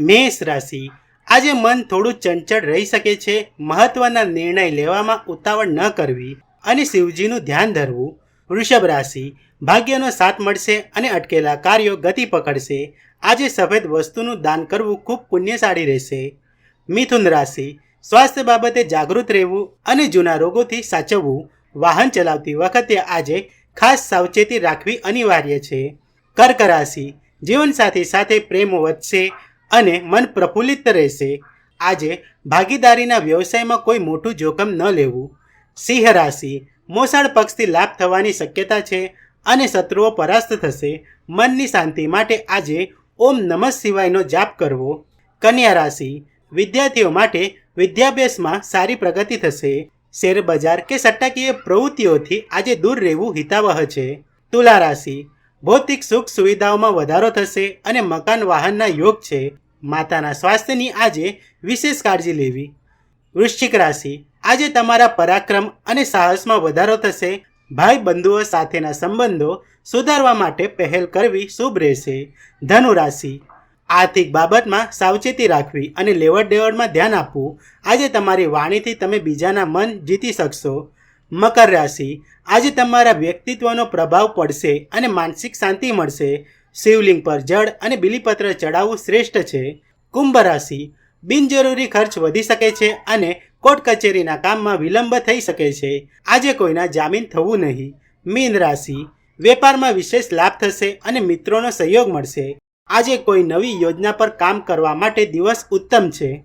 મેષ રાશિ. આજે મન થોડું ચંચળ રહી શકે છે, મહત્વના નિર્ણય લેવામાં ઉતાવળ ન કરવી અને શિવજીનું ધ્યાન ધરવું. વૃષભ રાશિ, ભાગ્યનો સાથ મળશે અને અટકેલા કાર્યો ગતિ પકડશે. આજે સફેદ વસ્તુનું દાન કરવું ખૂબ પુણ્યશાળી રહેશે. મિથુન રાશિ, સ્વાસ્થ્ય બાબતે જાગૃત રહેવું અને જૂના રોગોથી સાચવવું. વાહન ચલાવતી વખતે આજે ખાસ સાવચેતી રાખવી અનિવાર્ય છે. કર્ક રાશિ, જીવનસાથી સાથે પ્રેમ વધશે અને મન પ્રફુલ્લિત રહેશે. આજે ભાગીદારીના વ્યવસાયમાં કોઈ મોટું જોખમ ન લેવું. સિંહ રાશિ, મોસાળ પક્ષથી લાભ થવાની શક્યતા છે અને શત્રુઓ પરાસ્ત થશે. મનની શાંતિ માટે આજે ઓમ નમઃ શિવાયનો જાપ કરવો. કન્યા રાશિ, વિદ્યાર્થીઓ માટે વિદ્યાભ્યાસમાં સારી પ્રગતિ થશે. શેરબજાર કે સટ્ટાકીય પ્રવૃત્તિઓથી આજે દૂર રહેવું હિતાવહ છે. તુલા રાશિ ભૌતિક સુખ સુવિધાઓમાં વધારો થશે અને મકાન વાહનના યોગ છે, માતાના સ્વાસ્થ્યની આજે વિશેષ કાળજી લેવી. વૃશ્ચિક રાશિ, આજે તમારા પરાક્રમ અને સાહસમાં વધારો થશે. ભાઈ બંધુઓ સાથેના સંબંધો સુધારવા માટે પહેલ કરવી શુભ રહેશે. ધનુ રાશિ, આર્થિક બાબતમાં સાવચેતી રાખવી અને લેવડ દેવડમાં ધ્યાન આપવું. આજે તમારી વાણીથી તમે બીજાના મન જીતી શકશો. મકર રાશિ. આજે તમારા વ્યક્તિત્વનો પ્રભાવ પડશે અને માનસિક શાંતિ મળશે. શિવલિંગ પર જળ અને બિલીપત્ર ચડાવવું શ્રેષ્ઠ છે. કુંભ રાશિ. બિનજરૂરી ખર્ચ વધી શકે છે અને કોર્ટ કચેરીના કામમાં વિલંબ થઈ શકે છે. આજે કોઈના જામીન થવું નહીં. મીન રાશિ. વેપારમાં વિશેષ લાભ થશે અને મિત્રોનો સહયોગ મળશે. આજે કોઈ નવી યોજના પર કામ કરવા માટે દિવસ ઉત્તમ છે.